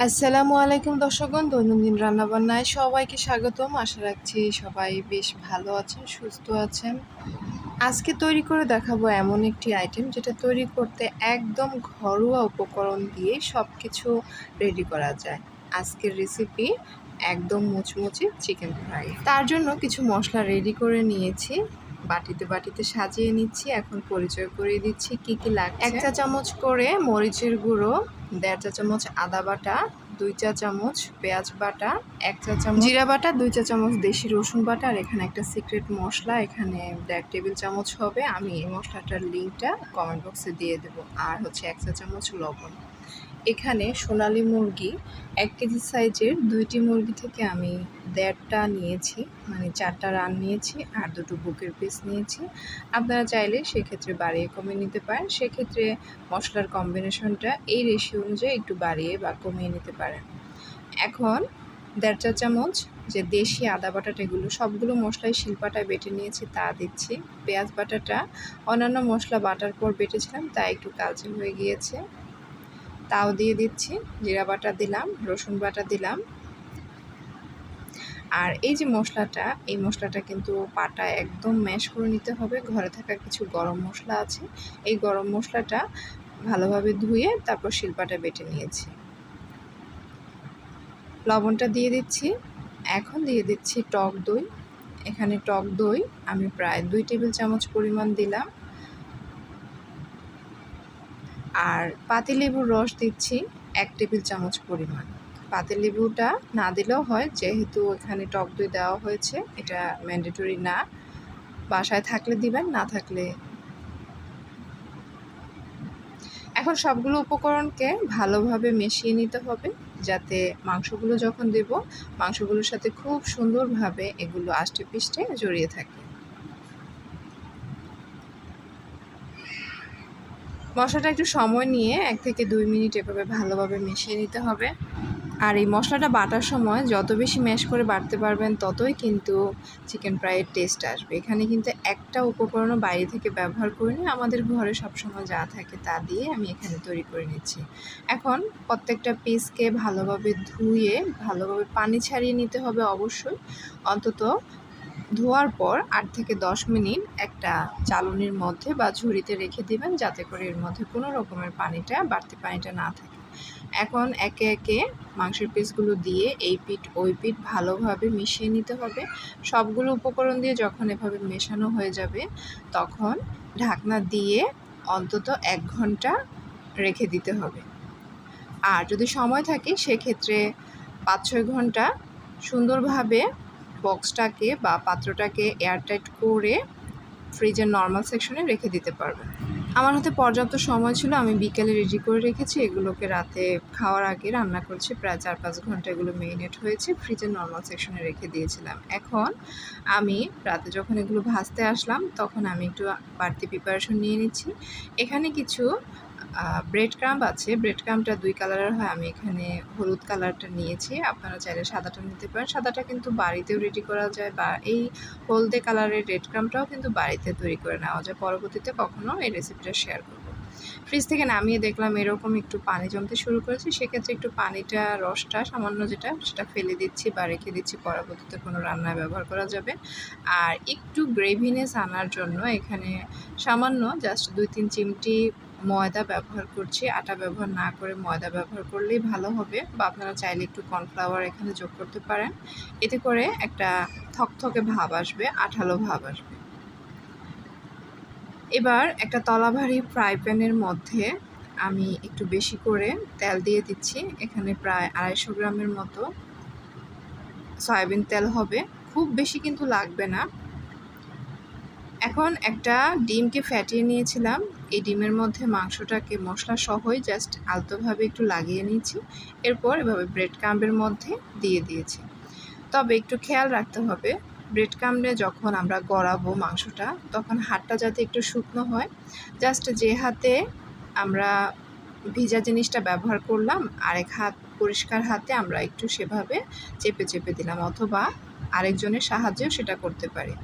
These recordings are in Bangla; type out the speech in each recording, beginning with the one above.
আসসালামু আলাইকুম দর্শকগণ, দৈনন্দিন রান্নাবান্নায় সবাইকে স্বাগতম। আশা রাখছি সবাই বেশ ভালো আছেন, সুস্থ আছেন। আজকে তৈরি করে দেখাবো এমন একটি আইটেম যেটা তৈরি করতে একদম ঘরোয়া উপকরণ দিয়ে সব কিছু রেডি করা যায়। আজকের রেসিপি একদম মুচমুচে চিকেন ফ্রাই তার জন্য কিছু মশলা রেডি করে নিয়েছি। বাটিতে বাটিতে সাজিয়ে নিচ্ছি। এখন পরিচয় করিয়ে দিচ্ছি কি কি লাগছে। এক চা চামচ করে মরিচের গুঁড়ো দেড় চা চামচ আদা বাটা দুই চা চামচ পেঁয়াজ বাটা এক চা চামচ জিরা বাটা দুই চা চামচ দেশি রসুন বাটা আর এখানে একটা সিক্রেট মশলা এখানে দেড় টেবিল চামচ হবে। আমি এই মশলাটার লিঙ্কটা কমেন্ট বক্সে দিয়ে দেবো। আর হচ্ছে এক চা চামচ লবণ। এখানে সোনালি মুরগি এক কেজি সাইজের দুইটি মুরগি থেকে আমি দেড়টা নিয়েছি মানে চারটা রান নিয়েছি আর দুটো বুকের পিস নিয়েছি। আপনারা চাইলে সেক্ষেত্রে বাড়িয়ে কমিয়ে নিতে পারেন। সেক্ষেত্রে মশলার কম্বিনেশনটা এই রেশিও অনুযায়ী একটু বাড়িয়ে বা কমিয়ে নিতে পারেন। এখন দেড় চা চামচ যে দেশি আদা বাটাটা, এগুলো সবগুলো মশলাই শিল্পাটায় বেটে নিয়েছি, তা দিচ্ছি। পেঁয়াজ বাটাটা, অন্যান্য মশলা বাটার পর বেটেছিলাম তা একটু কালচে হয়ে গিয়েছে। তাও দিয়ে দিচ্ছি, জিরা বাটা দিলাম, রসুন বাটা দিলাম। আর এই যে মশলাটা, এই মশলাটা কিন্তু পাটা একদম ম্যাশ করে নিতে হবে, ঘরে থাকা কিছু গরম মশলা আছে। এই গরম মশলাটা ভালোভাবে ধুয়ে তারপর শিলপাটা বেটে নিয়েছি। লবণটা দিয়ে দিচ্ছি। এখন দিয়ে দিচ্ছি টক দই। এখানে টক দই আমি প্রায় দুই টেবিল চামচ পরিমাণ দিলাম। আর পাতিলেবুর রস দিচ্ছি এক টেবিল চামচ পরিমাণ। পাতিলেবুটা না দিলেও হয়, যেহেতু এখানে টক দই দেওয়া হয়েছে, এটা ম্যান্ডেটরি না। বাসায় থাকলে দিবেন, না থাকলে এখন সবগুলো উপকরণকে ভালোভাবে মিশিয়ে নিতে হবে, যাতে মাংসগুলো যখন দেব, মাংসগুলোর সাথে খুব সুন্দরভাবে এগুলো আষ্টে পিষ্টে জড়িয়ে থাকে। মশলাটা একটু সময় নিয়ে এক থেকে দুই মিনিট এভাবে ভালোভাবে মিশিয়ে নিতে হবে। আর এই মশলাটা বাটার সময় যত বেশি ম্যাশ করে বাটতে পারবেন ততই কিন্তু চিকেন ফ্রাইয়ের টেস্ট আসবে। এখানে কিন্তু একটা উপকরণও বাইরে থেকে ব্যবহার করে করিনি, আমাদের ঘরে সবসময় যা থাকে তা দিয়ে আমি এখানে তৈরি করে নিচ্ছি। এখন প্রত্যেকটা পিসকে ভালোভাবে ধুয়ে, ভালোভাবে পানি ছাড়িয়ে নিতে হবে অবশ্যই। অন্তত ধোয়ার পর আট থেকে দশ মিনিট একটা চালনির মধ্যে বা ঝুড়িতে রেখে দিবেন যাতে করে এর মধ্যে কোনো রকমের পানিটা, বাড়তি পানিটা না থাকে। এখন একে একে মাংসের পিসগুলো দিয়ে এই পিঠ, ওই পিঠ ভালোভাবে মিশিয়ে নিতে হবে। সবগুলো উপকরণ দিয়ে যখন এভাবে মেশানো হয়ে যাবে, তখন ঢাকনা দিয়ে অন্তত এক ঘণ্টা রেখে দিতে হবে। আর যদি সময় থাকে, সেক্ষেত্রে পাঁচ ছয় ঘণ্টা সুন্দরভাবে বক্সটাকে বা পাত্রটাকে এয়ারটাইট করে ফ্রিজের নর্মাল সেকশনে রেখে দিতে পারবেন। আমার হাতে পর্যাপ্ত সময় ছিল, আমি বিকেলে রেডি করে রেখেছি। এগুলোকে রাতে খাওয়ার আগে রান্না করছি। প্রায় চার পাঁচ ঘণ্টা এগুলো মেরিনেট হয়েছে, ফ্রিজের নর্মাল সেকশনে রেখে দিয়েছিলাম। এখন আমি রাতে যখন এগুলো ভাজতে আসলাম, তখন আমি একটু বাড়তি প্রিপারেশন নিয়ে নিচ্ছি। এখানে কিছু ব্রেড ক্রাম্প আছে। ব্রেড ক্রাম্পটা দুই কালারের হয়। আমি এখানে হলুদ কালারটা নিয়েছি। আপনারা চাইলে সাদাটা নিতে পারেন। সাদাটা কিন্তু বাড়িতেও রেডি করা যায় বা এই হলদে কালারের রেড ক্রাম্পটাও কিন্তু বাড়িতে তৈরি করে নেওয়া যায়। পরবর্তীতে কখনও এই রেসিপিটা শেয়ার করব। ফ্রিজ থেকে নামিয়ে দেখলাম এরকম একটু পানি জমতে শুরু করেছে। সেক্ষেত্রে একটু পানিটা, রসটা সামান্য যেটা, সেটা ফেলে দিচ্ছি বা রেখে দিচ্ছি। পরবর্তীতে কোনো রান্নায় ব্যবহার করা যাবে। আর একটু গ্রেভিনেস আনার জন্য এখানে সামান্য জাস্ট দুই, তিন চিমটি ময়দা ব্যবহার করছি, আটা ব্যবহার না করে ময়দা ব্যবহার করলেই ভালো হবে বা আপনারা চাইলে একটু কর্নফ্লাওয়ার এখানে যোগ করতে পারেন। এতে করে একটা থকথকে ভাব আসবে, আঠালো ভাব আসবে। এবার একটা তলাভারী ফ্রাই প্যানের মধ্যে আমি একটু বেশি করে তেল দিয়ে দিচ্ছি। এখানে প্রায় আড়াইশো গ্রামের মতো সয়াবিন তেল হবে। খুব বেশি কিন্তু লাগবে না। এখন একটা ডিমকে ফ্যাটিয়ে নিয়েছিলাম। এই ডিমের মধ্যে মাংসটাকে মশলা সহই জাস্ট আলতোভাবে একটু লাগিয়ে নিয়েছি। এরপর এভাবে ব্রেড কাম্বের মধ্যে দিয়ে দিয়েছি। তবে একটু খেয়াল রাখতে হবে ব্রেড কামড়ে যখন আমরা গড়াবো মাংসটা, তখন হাতটা যাতে একটু শুকনো হয়। জাস্ট যে হাতে আমরা ভিজা জিনিসটা ব্যবহার করলাম, আরেক হাত, পরিষ্কার হাতে আমরা একটু সেভাবে চেপে চেপে দিলাম অথবা আরেকজনের সাহায্যেও সেটা করতে পারি।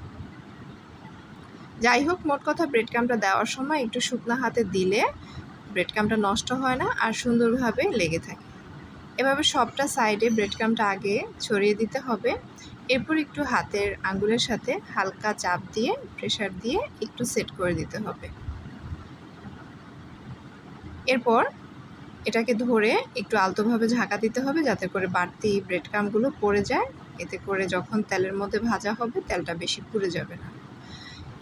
যাই হোক, মোট কথা ব্রেড ক্রামটা দেওয়ার সময় একটু শুকনো হাতে দিলে ব্রেড ক্রামটা নষ্ট হয় না আর সুন্দরভাবে লেগে থাকে। এভাবে সবটা সাইডে ব্রেড ক্রামটা আগে ছড়িয়ে দিতে হবে। এরপর একটু হাতের আঙ্গুলের সাথে হালকা চাপ দিয়ে প্রেশার দিয়ে একটু সেট করে দিতে হবে। এরপর এটাকে ধরে একটু আলতোভাবে ঝাঁকা দিতে হবে যাতে করে বাড়তি ব্রেড ক্রামগুলো পড়ে যায়। এতে করে যখন তেলের মধ্যে ভাজা হবে, তেলটা বেশি পুড়ে যাবে না।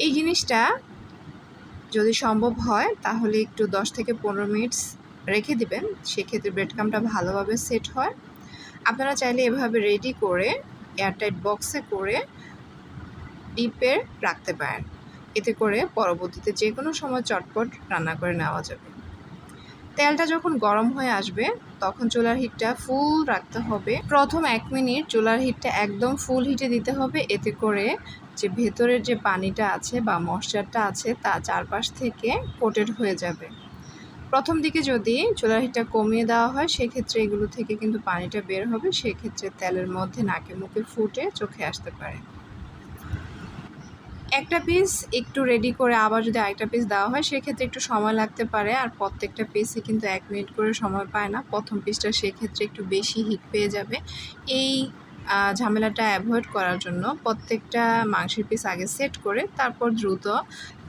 এই জিনিসটা যদি সম্ভব হয়, তাহলে একটু দশ থেকে পনেরো মিনিট রেখে দিবেন। সেক্ষেত্রে ব্রেড ক্রামটা ভালোভাবে সেট হয়। আপনারা চাইলে এভাবে রেডি করে এয়ারটাইট বক্সে করে ডিপে রাখতে পারেন। এতে করে পরবর্তীতে যে কোনো সময় চটপট রান্না করে নেওয়া যাবে। তেলটা যখন গরম হয়ে আসবে, তখন চুলার হিটটা ফুল রাখতে হবে। প্রথম এক মিনিট চুলার হিটটা একদম ফুল হিটে দিতে হবে। এতে করে যে ভেতরের যে পানিটা আছে বা মশচারটা আছে, তা চারপাশ থেকে কোটেড হয়ে যাবে। প্রথম দিকে যদি চুলার হিটটা কমিয়ে দেওয়া হয়, সেক্ষেত্রে এগুলো থেকে কিন্তু পানিটা বের হবে। সেক্ষেত্রে তেলের মধ্যে নাকে মুখে ফুটে চোখে আসতে পারে। একটা পিস একটু রেডি করে আবার যদি আরেকটা পিস দেওয়া হয়, সেক্ষেত্রে একটু সময় লাগতে পারে। আর প্রত্যেকটা পিসে কিন্তু এক মিনিট করে সময় পায় না। প্রথম পিসটা সেক্ষেত্রে একটু বেশি হিট পেয়ে যাবে। এই ঝামেলাটা অ্যাভয়েড করার জন্য প্রত্যেকটা মাংসের পিস আগে সেট করে, তারপর দ্রুত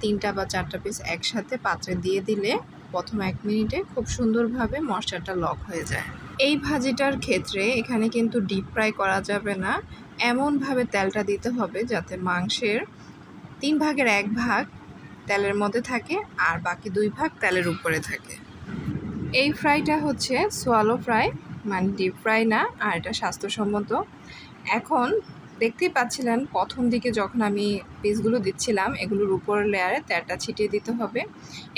তিনটা বা চারটা পিস একসাথে পাত্রে দিয়ে দিলে প্রথম এক মিনিটে খুব সুন্দরভাবে মশলাটা লক হয়ে যায়। এই ভাজিটার ক্ষেত্রে এখানে কিন্তু ডিপ ফ্রাই করা যাবে না। এমনভাবে তেলটা দিতে হবে যাতে মাংসের তিন ভাগের এক ভাগ তেলের মধ্যে থাকে আর বাকি দুই ভাগ তেলের উপরে থাকে। এই ফ্রাইটা হচ্ছে সোয়ালো ফ্রাই মানে ডিপ ফ্রাই না, আর এটা স্বাস্থ্যসম্মত। এখন দেখতেই পাচ্ছিলেন প্রথম দিকে যখন আমি পিসগুলো দিচ্ছিলাম, এগুলোর উপর লেয়ারে তেলটা ছিটিয়ে দিতে হবে।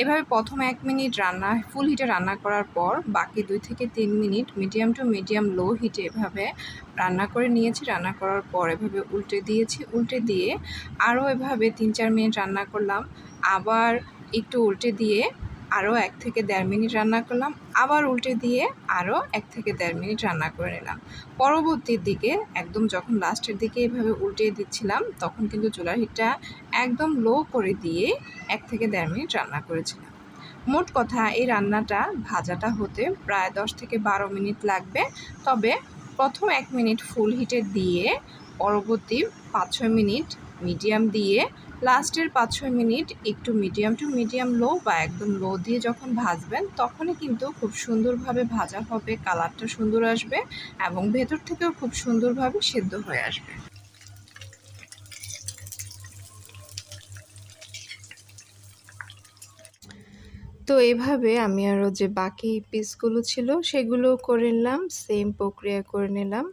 এভাবে প্রথম এক মিনিট রান্না ফুল হিটে রান্না করার পর বাকি দুই থেকে তিন minute medium to medium low হিটে এভাবে রান্না করে নিয়েছি। রান্না করার পর এভাবে উল্টে দিয়েছি। উল্টে দিয়ে আরও এভাবে তিন চার মিনিট রান্না করলাম। আবার একটু উল্টে দিয়ে আরও এক থেকে দেড় মিনিট রান্না করলাম। আবার উল্টে দিয়ে আরও এক থেকে দেড় মিনিট রান্না করে নিলাম। পরবর্তীর দিকে একদম যখন লাস্টের দিকে এভাবে উল্টে দিচ্ছিলাম, তখন কিন্তু চুলার হিটটা একদম লো করে দিয়ে এক থেকে দেড় মিনিট রান্না করেছিলাম। মোট কথা, এই রান্নাটা ভাজাটা হতে প্রায় দশ থেকে বারো মিনিট লাগবে। তবে প্রথম এক মিনিট ফুল হিটে দিয়ে পরবর্তী পাঁচ ছয় মিনিট মিডিয়াম দিয়ে লাস্টের পাঁচ ছয় মিনিট একটু মিডিয়াম টু মিডিয়াম লো বা একদম লো দিয়ে যখন ভাজবেন, তখনই কিন্তু খুব সুন্দরভাবে ভাজা হবে, কালারটা সুন্দর আসবে এবং ভেতর থেকেও খুব সুন্দরভাবে সেদ্ধ হয়ে আসবে। তো এভাবে আমি আরও যে বাকি পিসগুলো ছিল, সেগুলো করে নিলাম সেম প্রক্রিয়া করে নিলাম।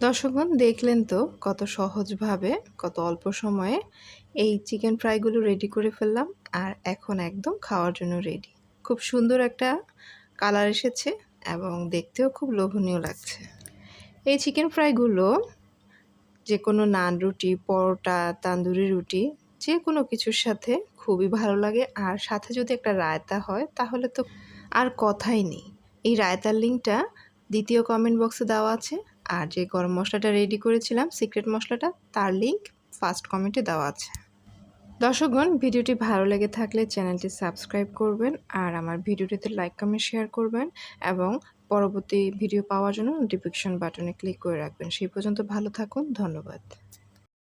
দর্শকগণ, দেখলেন তো কত সহজভাবে, কত অল্প সময়ে এই চিকেন ফ্রাইগুলো রেডি করে ফেললাম আর এখন একদম খাওয়ার জন্য রেডি খুব সুন্দর একটা কালার এসেছে এবং দেখতেও খুব লোভনীয় লাগছে। এই চিকেন ফ্রাইগুলো যে কোনো নান রুটি, পরোটা, তান্দুরি রুটি যে কোনো কিছুর সাথে খুবই ভালো লাগে আর সাথে যদি একটা রায়তা হয় তাহলে তো আর কথাই নেই। এই রায়তার লিঙ্কটা দ্বিতীয় কমেন্ট বক্সে দেওয়া আছে। আর যে গরম মশলাটা রেডি করেছিলাম সিক্রেট মশলাটা, তার লিঙ্ক ফার্স্ট কমেন্টে দেওয়া আছে। দর্শকগণ, ভিডিওটি ভালো লেগে থাকলে চ্যানেলটি সাবস্ক্রাইব করবেন আর আমার ভিডিওটিতে লাইক কমেন্ট শেয়ার করবেন এবং পরবর্তী ভিডিও পাওয়ার জন্য নোটিফিকেশন বাটনে ক্লিক করে রাখবেন। সেই পর্যন্ত ভালো থাকুন, ধন্যবাদ।